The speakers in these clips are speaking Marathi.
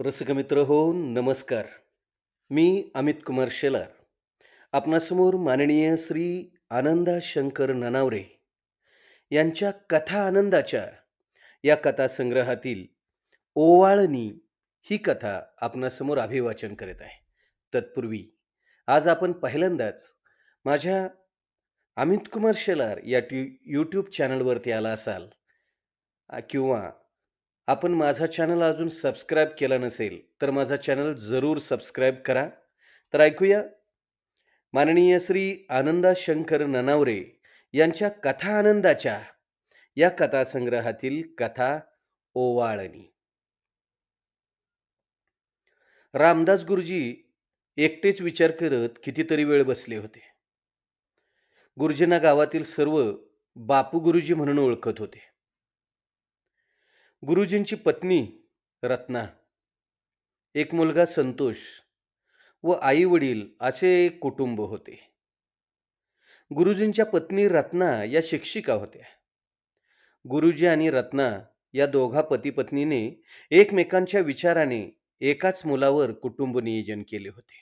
रसिकमित्र हो नमस्कार. मी अमित कुमार शेलार. आपणासमोर माननीय श्री आनंदा शंकर ननावरे यांच्या कथा आनंदाच्या या कथासंग्रहातील ओवाळणी ही कथा आपणासमोर अभिवाचन करीत आहे. तत्पूर्वी आज आपण पहिल्यांदाच माझ्या अमित कुमार शेलार या ट्यू यूट्यूब चॅनलवरती आला असाल किंवा आपण माझा चॅनल अजून सबस्क्राईब केला नसेल तर माझा चॅनल जरूर सबस्क्राईब करा. तर ऐकूया. माननीय श्री आनंदा शंकर ननावरे यांच्या कथा आनंदाच्या या कथासंग्रहातील कथा ओवाळणी. रामदास गुरुजी एकटेच विचार करत कितीतरी वेळ बसले होते. गुरुजींना गावातील सर्व बापू गुरुजी म्हणून ओळखत होते. गुरुजींची पत्नी रत्ना एक मुलगा संतोष व आई वडील असे एक कुटुंब होते. गुरुजींच्या पत्नी रत्ना या शिक्षिका होत्या. गुरुजी आणि रत्ना या दोघा पतीपत्नीने एकमेकांच्या विचाराने एकाच मुलावर कुटुंब नियोजन केले होते.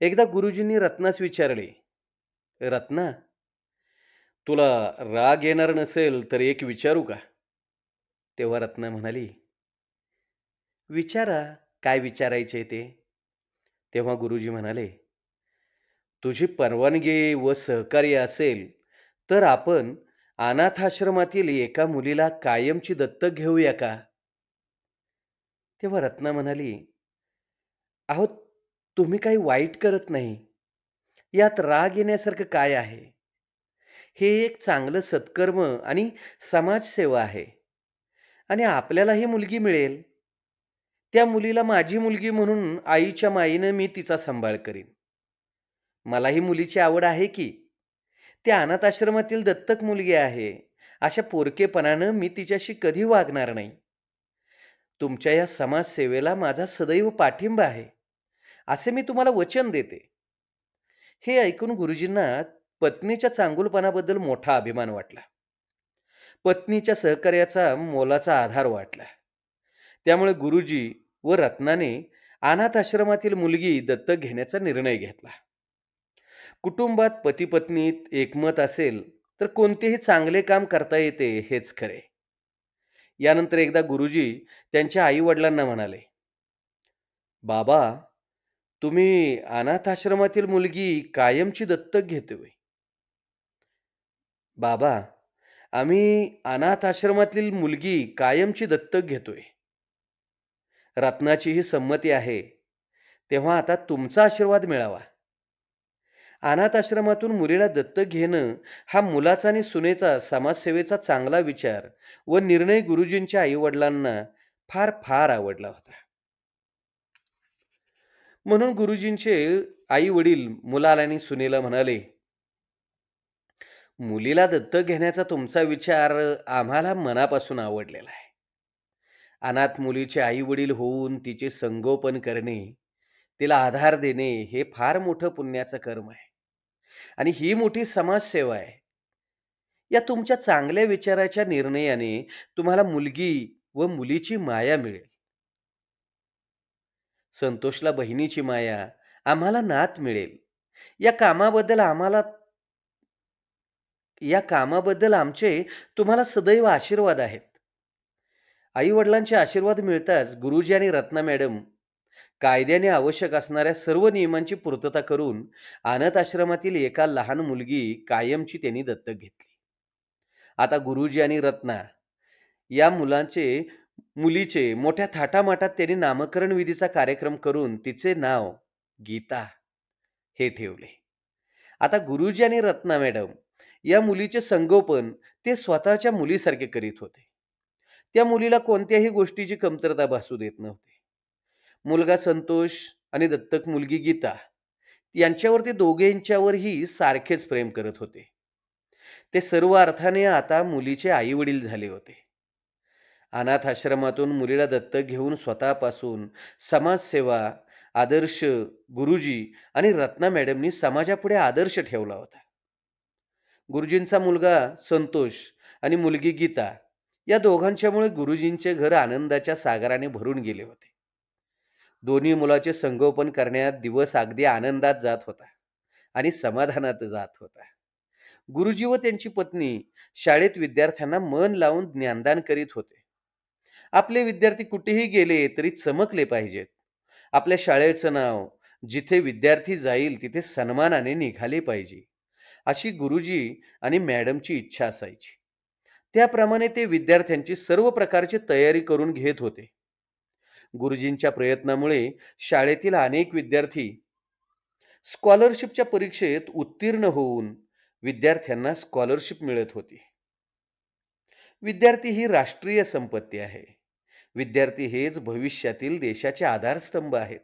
एकदा गुरुजींनी रत्नास विचारले रत्ना तुला राग येणार नसेल तर एक विचारू का? तेव्हा रत्ना म्हणाली विचारा काय विचारायचे ते? तेव्हा गुरुजी म्हणाले तुझी परवानगी व सहकार्य असेल तर आपण अनाथाश्रमातील एका मुलीला कायमची दत्तक घेऊया का? तेव्हा रत्ना म्हणाली अहो तुम्ही काही वाईट करत नाही. यात राग येण्यासारखं काय आहे? हे एक चांगलं सत्कर्म आणि समाजसेवा आहे. आणि आपल्याला ही मुलगी मिळेल. त्या मुलीला माझी मुलगी म्हणून आईच्या माईनं मी तिचा सांभाळ करीन. मलाही मुलीची आवड आहे की त्या अनाथाश्रमातील दत्तक मुलगी आहे अशा पोरकेपणानं मी तिच्याशी कधी वागणार नाही. तुमच्या या समाजसेवेला माझा सदैव पाठिंबा आहे असे मी तुम्हाला वचन देते. हे ऐकून गुरुजींना पत्नीच्या चांगुलपणाबद्दल मोठा अभिमान वाटला. पत्नीच्या सहकार्याचा मोलाचा आधार वाटला. त्यामुळे गुरुजी व रत्नाने अनाथ आश्रमातील मुलगी दत्तक घेण्याचा निर्णय घेतला. कुटुंबात पती पत्नीत एकमत असेल तर कोणतेही चांगले काम करता येते हेच खरे. यानंतर एकदा गुरुजी त्यांच्या आई वडिलांना म्हणाले बाबा तुम्ही अनाथ आश्रमातील मुलगी कायमची दत्तक घेतोय. बाबा आम्ही अनाथ आश्रमातील मुलगी कायमची दत्तक घेतोय. रत्नाची ही संमती आहे तेव्हा आता तुमचा आशीर्वाद मिळावा. अनाथ आश्रमातून मुलीला दत्तक घेणं हा मुलाचा आणि सुनेचा समाजसेवेचा चांगला विचार व निर्णय गुरुजींच्या आईवडिलांना फार फार आवडला होता. म्हणून गुरुजींचे आई वडील मुलाला आणि सुनेला म्हणाले मुलीला दत्तक घेण्याचा तुमचा विचार आम्हाला मनापासून आवडलेला आहे. अनाथ मुलीचे आई वडील होऊन तिचे संगोपन करणे तिला आधार देणे हे फार मोठं पुण्याचं कर्म आहे. आणि ही मोठी समाजसेवा आहे. या तुमच्या चांगल्या विचाराच्या निर्णयाने तुम्हाला मुलगी व मुलीची माया मिळेल. संतोषला बहिणीची माया आम्हाला नात मिळेल. या कामाबद्दल आम्हाला या कामाबद्दल आमचे तुम्हाला सदैव आशीर्वाद आहेत. आई वडिलांचे आशीर्वाद मिळताच गुरुजी आणि रत्ना मॅडम कायद्याने आवश्यक असणाऱ्या सर्व नियमांची पूर्तता करून अनाथ आश्रमातील एका लहान मुलगी कायमची त्यांनी दत्तक घेतली. आता गुरुजी आणि रत्ना या मुलांचे मुलीचे मोठ्या थाटामाटात त्यांनी नामकरण विधीचा कार्यक्रम करून तिचे नाव गीता हे ठेवले. आता गुरुजी आणि रत्ना मॅडम या मुलीचे संगोपन ते स्वतःच्या मुलीसारखे करीत होते. त्या मुलीला कोणत्याही गोष्टीची कमतरता भासू देत नव्हते. मुलगा संतोष आणि दत्तक मुलगी गीता यांच्यावरती दोघेंच्यावरही सारखेच प्रेम करत होते. ते सर्व अर्थाने आता मुलीचे आई वडील झाले होते. अनाथ आश्रमातून मुलीला दत्तक घेऊन स्वतःपासून समाजसेवा आदर्श गुरुजी आणि रत्ना मॅडमनी समाजापुढे आदर्श ठेवला होता. गुरुजींचा मुलगा संतोष आणि मुलगी गीता या दोघांच्यामुळे गुरुजींचे घर आनंदाच्या सागराने भरून गेले होते. दोन्ही मुलाचे संगोपन करण्यात दिवस अगदी आनंदात जात होता आणि समाधानात जात होता. गुरुजी व त्यांची पत्नी शाळेत विद्यार्थ्यांना मन लावून ज्ञानदान करीत होते. आपले विद्यार्थी कुठेही गेले तरी चमकले पाहिजेत. आपल्या शाळेचं नाव जिथे विद्यार्थी जाईल तिथे सन्मानाने निघाले पाहिजे. अशी गुरुजी आणि मॅडमची इच्छा असायची. त्याप्रमाणे ते विद्यार्थ्यांची सर्व प्रकारची तयारी करून घेत होते. गुरुजींच्या प्रयत्नामुळे शाळेतील अनेक विद्यार्थी स्कॉलरशिपच्या परीक्षेत उत्तीर्ण होऊन विद्यार्थ्यांना स्कॉलरशिप मिळत होती. विद्यार्थी ही राष्ट्रीय संपत्ती आहे. विद्यार्थी हेच भविष्यातील देशाचे आधारस्तंभ आहेत.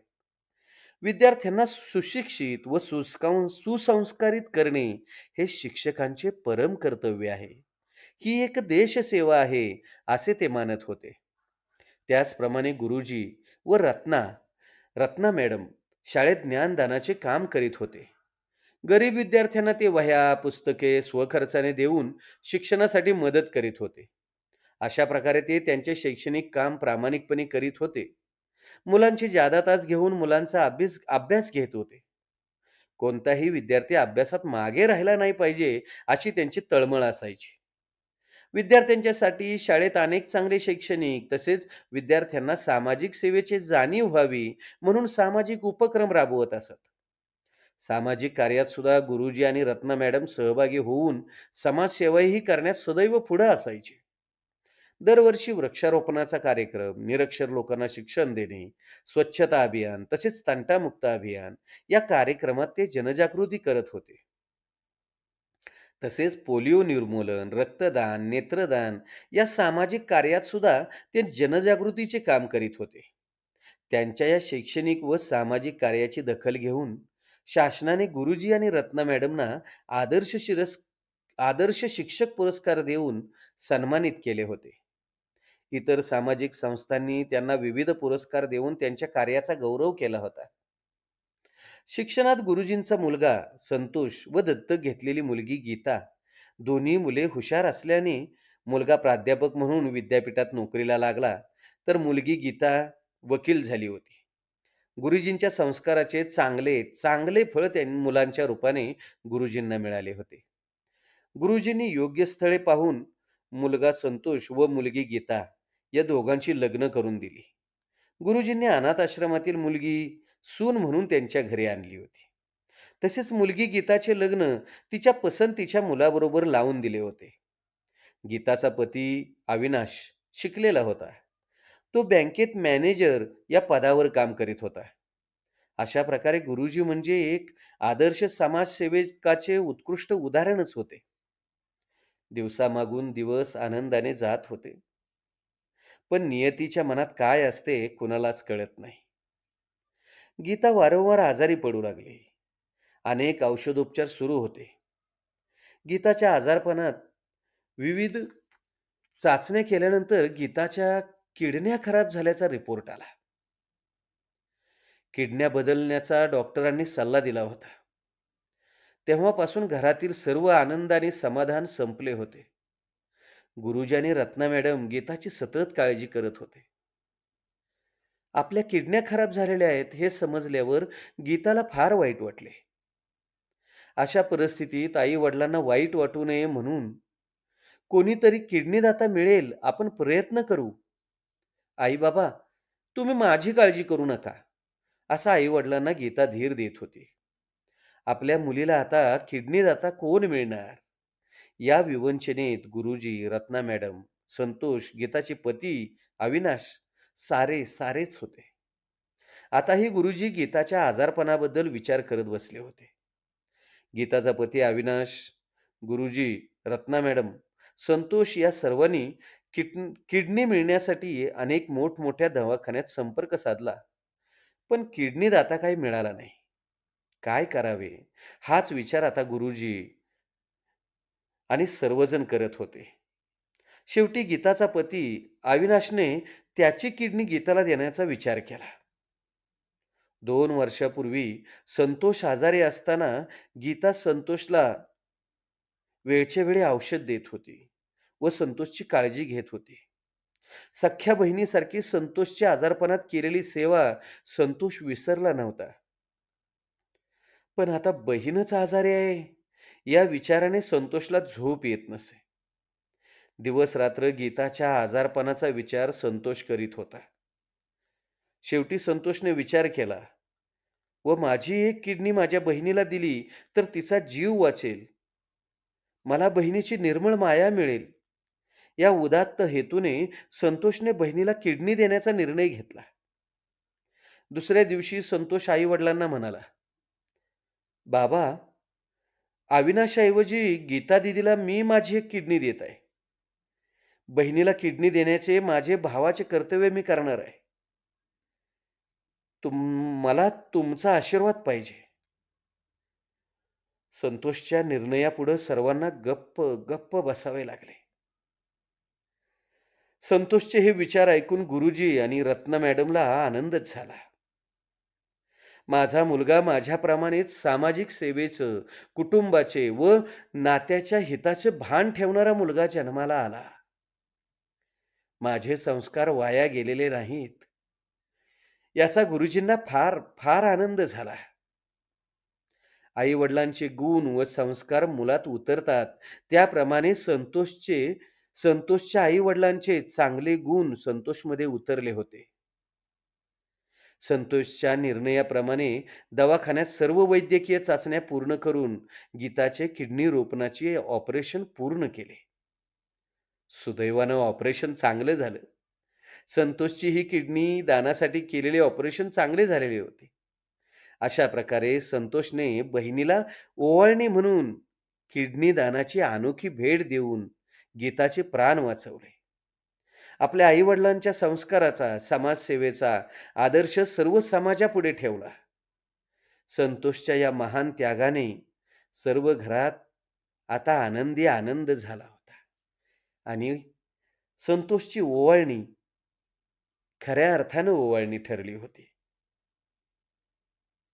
विद्यार्थ्यांना सुशिक्षित व सुस्कां सुसंस्कारित करणे हे शिक्षकांचे परम कर्तव्य आहे. ही एक देशसेवा आहे, असे ते मानत होते. त्याचप्रमाणे गुरुजी व रत्ना, रत्ना मॅडम शाळेत ज्ञानदानाचे काम करीत होते. गरीब विद्यार्थ्यांना ते वह्या, पुस्तके स्वखर्चाने देऊन शिक्षणासाठी मदत करीत होते. अशा प्रकारे ते त्यांचे शैक्षणिक काम प्रामाणिकपणे करीत होते. मुलांची जादा तास घेऊन मुलांचा अभ्यास अभ्यास घेत होते. कोणताही विद्यार्थी अभ्यासात मागे राहिला नाही पाहिजे, अशी त्यांची तळमळ असायची. विद्यार्थ्यांच्यासाठी शाळेत अनेक चांगले शैक्षणिक तसेच विद्यार्थ्यांना सामाजिक सेवेची जाणीव व्हावी म्हणून सामाजिक उपक्रम राबवत असत. सामाजिक कार्यात सुद्धा गुरुजी आणि रत्ना मॅडम सहभागी होऊन समाजसेवाही करण्यास सदैव पुढे असायचे. दरवर्षी वृक्षारोपणाचा कार्यक्रम, निरक्षर लोकांना शिक्षण देणे, स्वच्छता अभियान तसेच तंटामुक्त अभियान या कार्यक्रमात ते जनजागृती करत होते. तसेच पोलिओ निर्मूलन, रक्तदान, नेत्रदान या सामाजिक कार्यात सुद्धा ते जनजागृतीचे काम करीत होते. त्यांच्या या शैक्षणिक व सामाजिक कार्याची दखल घेऊन शासनाने गुरुजी आणि रत्ना मॅडमना आदर्श शिरस आदर्श शिक्षक पुरस्कार देऊन सन्मानित केले होते. इतर सामाजिक संस्थांनी त्यांना विविध पुरस्कार देऊन त्यांच्या कार्याचा गौरव केला होता. शिक्षणात गुरुजींचा मुलगा संतोष व दत्तक घेतलेली मुलगी गीता दोन्ही मुले हुशार असल्याने मुलगा प्राध्यापक म्हणून विद्यापीठात नोकरीला लागला तर मुलगी गीता वकील झाली होती. गुरुजींच्या संस्काराचे चांगले चांगले फळ त्या मुलांच्या रूपाने गुरुजींना मिळाले होते. गुरुजींनी योग्य स्थळे पाहून मुलगा संतोष व मुलगी गीता या दोघांची लग्न करून दिली. गुरुजींनी अनाथ आश्रमातील मुलगी सून म्हणून त्यांच्या घरी आणली होती. तसेच मुलगी गीताचे लग्न तिच्या पसंतीच्या मुलाबरोबर लावून दिले होते. गीताचा पती अविनाश शिकलेला होता. तो बँकेत मॅनेजर या पदावर काम करीत होता. अशा प्रकारे गुरुजी म्हणजे एक आदर्श समाजसेवकाचे उत्कृष्ट उदाहरणच होते. दिवसामागून दिवस आनंदाने जात होते. पण नियतीच्या मनात काय असते कुणालाच कळत नाही. गीता वारंवार आजारी पडू लागली. अनेक औषधोपचार सुरू होते. गीताच्या आजारपणात विविध चाचण्या केल्यानंतर गीताच्या किडण्या खराब झाल्याचा रिपोर्ट आला. किडण्या बदलण्याचा डॉक्टरांनी सल्ला दिला होता. तेव्हापासून घरातील सर्व आनंद आणि समाधान संपले होते. गुरुजाने रत्ना मॅडम गीताची सतत काळजी करत होते. आपल्या किडन्या खराब झालेल्या आहेत हे समजल्यावर गीताला फार वाईट वाटले. अशा परिस्थितीत आई-वडिलांना वाईट वाटू नये म्हणून कोणीतरी किडनीदाता मिळेल आपण प्रयत्न करू. आई-बाबा, तुम्ही माझी काळजी करू नका. असा आई-वडिलांना गीता धीर देत होती. आपल्या मुलीला आता किडनीदाता कोण मिळणार? या विवंचनेत गुरुजी, रत्ना मॅडम, संतोष, गीताचे पती अविनाश सारे सारेच होते. आताही गुरुजी गीताच्या आजारपणाबद्दल विचार करत बसले होते. गीताचा पती अविनाश, गुरुजी, रत्ना मॅडम, संतोष या सर्वांनी किड किडनी मिळण्यासाठी अनेक मोठमोठ्या दवाखान्यात संपर्क साधला. पण किडनीदाता काही मिळाला नाही. काय करावे? हाच विचार आता गुरुजी आणि सर्वजण करत होते. शेवटी गीताचा पती अविनाशने त्याची किडनी गीताला देण्याचा विचार केला. दोन वर्षापूर्वी संतोष आजारी असताना गीता संतोषला वेळच्या वेळी औषध देत होती व संतोषची काळजी घेत होती. सख्ख्या बहिणीसारखी संतोषच्या आजारपणात केलेली सेवा संतोष विसरला नव्हता. पण आता बहीणच आजारी आहे, या विचाराने संतोषला झोप येत नसे. दिवस-रात्र गीताच्या आजारपणाचा विचार संतोष करीत होता. शेवटी संतोषने विचार केला व माझी एक किडनी माझ्या बहिणीला दिली तर तिचा जीव वाचेल. मला बहिणीची निर्मळ माया मिळेल. या उदात्त हेतूने संतोषने बहिणीला किडनी देण्याचा निर्णय घेतला. दुसऱ्या दिवशी संतोष आई-वडिलांना म्हणाला, "बाबा, अविनाशऐवजी गीता दीदीला मी माझी एक किडनी देत आहे. बहिणीला किडनी देण्याचे माझे भावाचे कर्तव्य मी करणार आहे. तुम मला तुमचा आशीर्वाद पाहिजे." संतोषच्या निर्णयापुढं सर्वांना गप्प, गप्प बसावे लागले. संतोषचे हे विचार ऐकून गुरुजी आणि रत्ना मॅडमला आनंदच झाला. माझा मुलगा माझ्याप्रमाणेच सामाजिक सेवेचं, कुटुंबाचे व नात्याच्या हिताचे भान ठेवणारा मुलगा जन्माला आला. माझे संस्कार वाया गेलेले नाहीत. याचा गुरुजींना फार, फार आनंद झाला. आई-वडिलांचे गुण व संस्कार मुलात उतरतात, त्याप्रमाणे संतोषचे संतोषच्या आई-वडिलांचे चांगले गुण संतोषमध्ये उतरले होते. संतोषच्या निर्णयाप्रमाणे दवाखान्यात सर्व वैद्यकीय चाचण्या पूर्ण करून गीताचे किडनी रोपणाचे ऑपरेशन पूर्ण केले. सुदैवानं ऑपरेशन चांगलं झालं. संतोषची ही किडनी दानासाठी केलेले ऑपरेशन चांगले झालेले होते. अशा प्रकारे संतोषने बहिणीला ओवाळणी म्हणून किडनी दानाची अनोखी भेट देऊन गीताचे प्राण वाचवले. आपल्या आईवडिलांच्या संस्काराचा, समाजसेवेचा आदर्श सर्व समाजापुढे ठेवला. संतोषच्या या महान त्यागाने सर्व घरात आता आनंदी आनंद झाला होता आणि संतोषची ओवाळणी खऱ्या अर्थानं ओवाळणी ठरली होती.